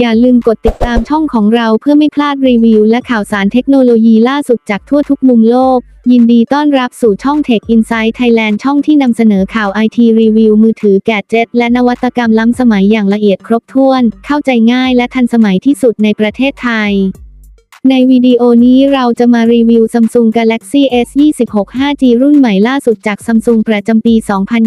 อย่าลืมกดติดตามช่องของเราเพื่อไม่พลาดรีวิว และข่าวสารเทคโนโลยีล่าสุดจากทั่วทุกมุมโลก ยินดีต้อนรับสู่ช่อง Tech Insight Thailand ช่องที่นำเสนอข่าวไอทีรีวิวมือถือแกดเจ็ตและนวัตกรรมล้ำสมัยอย่างละเอียดครบถ้วน เข้าใจง่ายและทันสมัยที่สุดในประเทศไทย ในวิดีโอนี้เราจะมารีวิว Samsung Galaxy S 26 5G รุ่นใหม่ล่าสุดจาก Samsung ประจำปี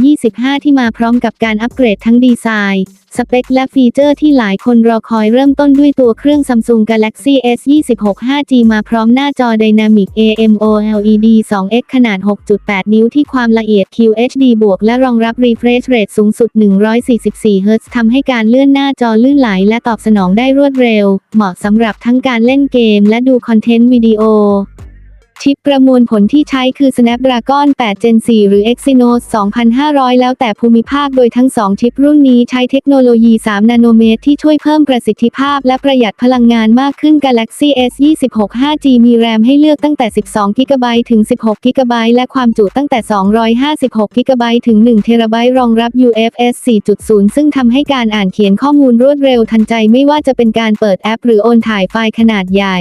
2025 ที่มาพร้อมกับการอัปเกรดทั้งดีไซน์ สเปค และฟีเจอร์ที่หลายคนรอคอยเริ่มต้นด้วยตัวเครื่อง Samsung Galaxy S 26 5G มาพร้อมหน้าจอ Dynamic AMOLED 2X ขนาด 6.8 นิ้วที่ความละเอียด QHD บวก และรองรับ refresh rate สูงสุด 144 Hz ทำให้การเลื่อนหน้าจอลื่นไหลและตอบสนองได้รวดเร็ว เหมาะสำหรับทั้งการเล่นเกมและดูคอนเทนต์วิดีโอ ชิปประมวลผลที่ใช้คือ Snapdragon 8 Gen 4 หรือ Exynos 2500 แล้วแต่ภูมิภาคโดยทั้ง 2 ชิปรุ่นนี้ใช้เทคโนโลยี 3 นาโนเมตรที่ช่วยเพิ่มประสิทธิภาพและประหยัดพลังงานมากขึ้น Galaxy S 26 5G มีแรมให้เลือกตั้งแต่ 12 g b ถึง 16 g b และความจุตั้งแต่ 256 g b ถึง 1 t b รองรับ UFS 4.0 ซึ่งทำให้การอ่านเขียนข้อมูลรวดเร็วทันใจไม่ว่าจะเป็นการเปิดแอป หรือโอนถ่ายไฟล์ขนาดใหญ่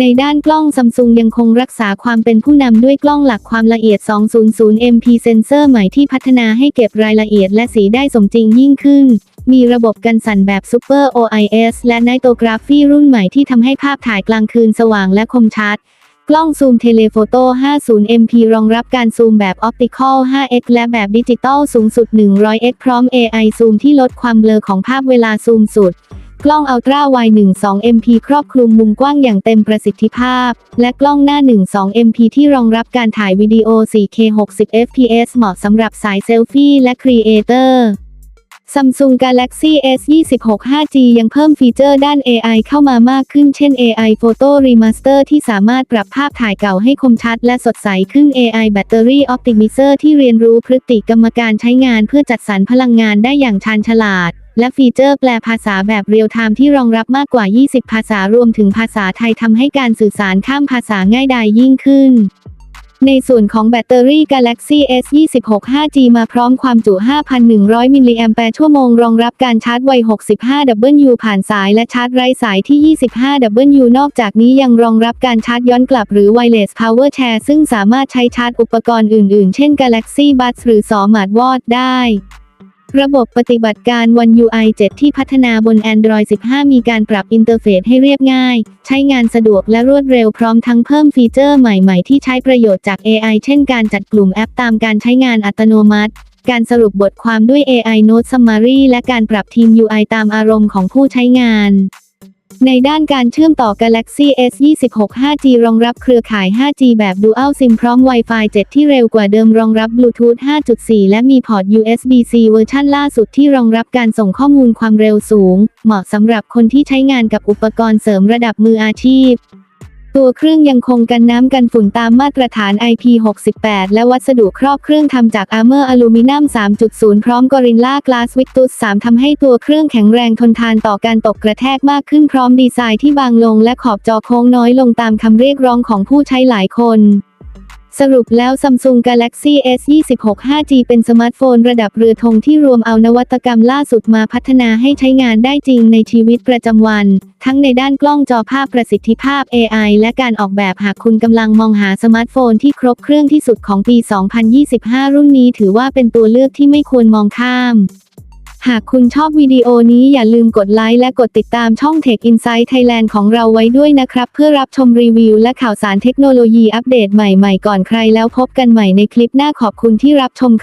ในด้านกล้องซัมซุงยังคงรักษาความเป็นผู้นำด้วยกล้องหลักความละเอียด 200 MP เซนเซอร์ใหม่ที่พัฒนาให้เก็บรายละเอียดและสีได้สมจริงยิ่งขึ้น มีระบบกันสั่นแบบ Super OIS และ Nightography รุ่นใหม่ที่ทำให้ภาพถ่ายกลางคืนสว่างและคมชัด กล้องซูมเทเลโฟโต้ 50 MP รองรับการซูมแบบ Optical 5x และแบบดิจิตอลสูงสุด 100x พร้อม AI ซูมที่ลดความเบลอของภาพเวลาซูมสุด กล้อง Ultra Wide 12 MP ครอบคลุมมุมกว้างอย่างเต็มประสิทธิภาพ และกล้องหน้า 12 MP ที่รองรับการถ่ายวิดีโอ 4K 60 fps เหมาะสำหรับสายเซลฟี่และครีเอเตอร์ Samsung Galaxy S 26 5G ยังเพิ่มฟีเจอร์ด้าน AI เข้ามามากขึ้นเช่น AI Photo Remaster ที่สามารถปรับภาพถ่ายเก่าให้คมชัดและสดใสขึ้น AI Battery Optimizer ที่เรียนรู้พฤติกรรมการใช้งานเพื่อจัดสรรพลังงานได้อย่างชาญฉลาด และฟีเจอร์แปลภาษาแบบเรียลไทม์ที่รองรับมากกว่า 20 ภาษารวมถึงภาษาไทยทำให้การสื่อสารข้ามภาษาง่ายดายยิ่งขึ้น ในส่วนของแบตเตอรี่ Galaxy S 26 5G มาพร้อมความจุ 5,100 มิลลิแอมแปร์ชั่วโมง รองรับการชาร์จไว 65W ผ่านสายและชาร์จไร้สายที่ 25W นอกจากนี้ยังรองรับการชาร์จย้อนกลับหรือ Wireless Power Share ซึ่งสามารถใช้ชาร์จอุปกรณ์อื่น ๆ เช่น Galaxy Buds หรือ Smart Watch ได้ ระบบปฏิบัติการ One UI 7 ที่พัฒนาบน Android 15 มีการปรับอินเทอร์เฟซให้เรียบง่าย ใช้งานสะดวกและรวดเร็วพร้อมทั้งเพิ่มฟีเจอร์ใหม่ๆ ที่ใช้ประโยชน์จาก AI เช่นการจัดกลุ่มแอปตามการใช้งานอัตโนมัติ การสรุปบทความด้วย AI Note Summary และการปรับทีม UI ตามอารมณ์ของผู้ใช้งาน ในด้านการเชื่อมต่อ Galaxy S 26 5G รองรับเครือข่าย 5G แบบ Dual SIM พร้อม Wi-Fi 7 ที่เร็วกว่าเดิมรองรับ Bluetooth 5.4 และมีพอร์ต USB-C เวอร์ชันล่าสุดที่รองรับการส่งข้อมูลความเร็วสูง เหมาะสำหรับคนที่ใช้งานกับอุปกรณ์เสริมระดับมืออาชีพ ตัวเครื่องยังคงกันน้ำกันฝุ่นตามมาตรฐาน IP68 และวัสดุครอบเครื่องทำจากอาร์เมอร์อลูมิเนียม 3.0 พร้อมกอริลลากลาสวิกตุส3ทำให้ตัวเครื่องแข็งแรงทนทานต่อการตกกระแทกมากขึ้นพร้อมดีไซน์ที่บางลงและขอบจอโค้งน้อยลงตามคำเรียกร้องของผู้ใช้หลายคน สรุปแล้ว Samsung Galaxy S 26 5G เป็นสมาร์ทโฟนระดับเรือธงที่รวมเอานวัตกรรมล่าสุดมาพัฒนาให้ใช้งานได้จริงในชีวิตประจำวัน ทั้งในด้านกล้องจอภาพประสิทธิภาพ AI และการออกแบบหากคุณกำลังมองหาสมาร์ทโฟนที่ครบเครื่องที่สุดของปี 2025 รุ่นนี้ถือว่าเป็นตัวเลือกที่ไม่ควรมองข้าม หากคุณชอบวิดีโอนี้อย่าลืมกดไลค์และกดติดตามช่อง Tech Insight Thailand ของเราไว้ด้วยนะครับ เพื่อรับชมรีวิวและข่าวสารเทคโนโลยีอัปเดตใหม่ๆ ก่อนใครแล้วพบกันใหม่ในคลิปหน้าขอบคุณที่รับชมครับ